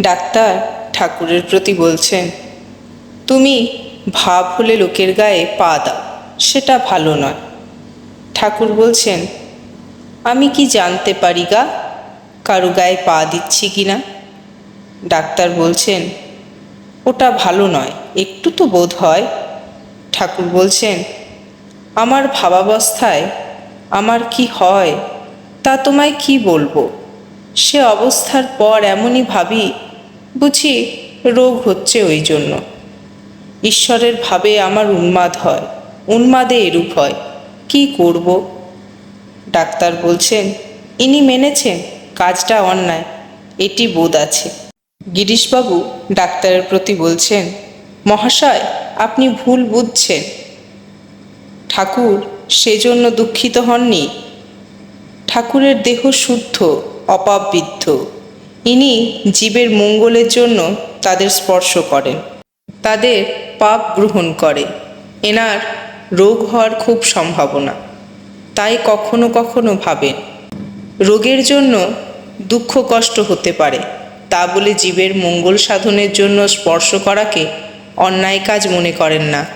Doctor ঠাকুরের প্রতি বলছেন, তুমি ভাব হলে লোকের গায়ে পা দাও, সেটা ভালো নয়। ঠাকুর বলছেন, আমি কি জানতে পারি গা, কারও গায়ে পা দিচ্ছি কি না? ডাক্তার বলছেন, ওটা ভালো নয়, একটু তো বোধ হয়। ঠাকুর বলছেন, আমার ভাবাবস্থায় আমার কি হয়, তা তোমায় কি বলব? সে অবস্থার পর এমনই ভাবি, বুঝি রোগ হচ্ছে ওই জন্য। ঈশ্বরের ভাবে আমার উন্মাদ হয়, উন্মাদে এরূপ হয়, কি করব? ডাক্তার বলছেন, ইনি মেনেছেন, কাজটা অন্যায়, এটি বোধ আছে। গিরিশবাবু ডাক্তারের প্রতি বলছেন, মহাশয়, আপনি ভুল বুঝছেন। ঠাকুর, সেজন্য দুঃখিত হননি। ঠাকুরের দেহ শুদ্ধ। অপাববিদ্ধ ইনি জীবের মঙ্গলের জন্য তাদের স্পর্শ করেন। তাদের পাপ গ্রহণ করে। এনার রোগ হওয়ার খুব সম্ভাবনা। তাই কখনো কখনো ভাবেন, রোগের জন্য দুঃখ কষ্ট হতে পারে। তা বলে জীবের মঙ্গল সাধনের জন্য স্পর্শ করাকে অন্যায় কাজ মনে করেন না।